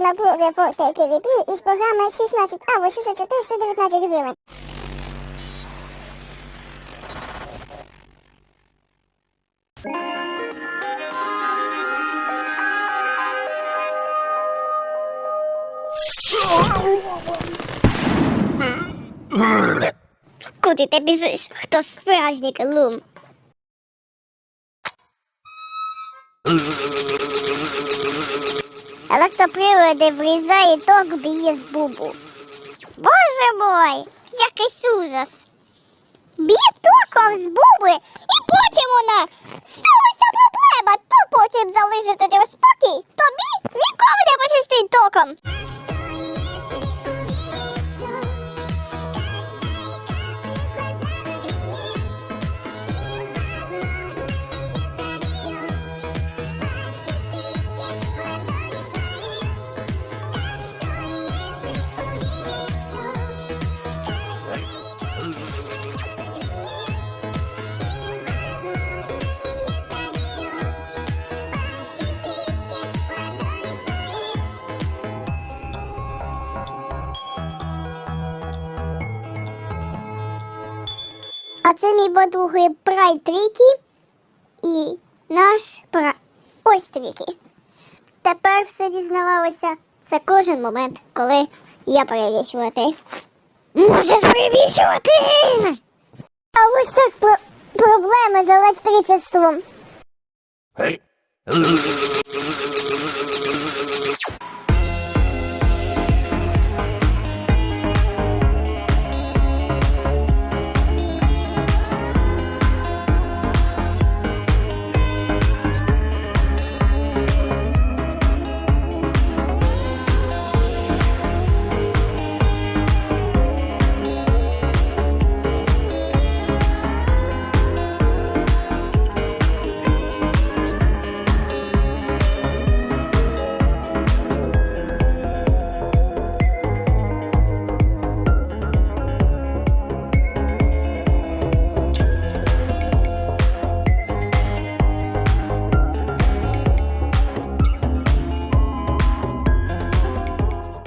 напруги по PvP із програми 16 або 64 119 гривень. Куди ти біжиш? Хто справжній лум? Електроприлади врізає ток б'є з бубу. Боже мой, якийсь ужас. Б'є током з буби, і потім вона сталася проблема, то потім залишити спокій, тобі ніколи не пощастить током. А це мій подруги Прай Трікі і наш пра... ось Трікі. Тепер все дізнавалося. Це кожен момент, коли я перевішувати. Можеш перевішувати! А ось так про... проблеми з електричеством. Hey.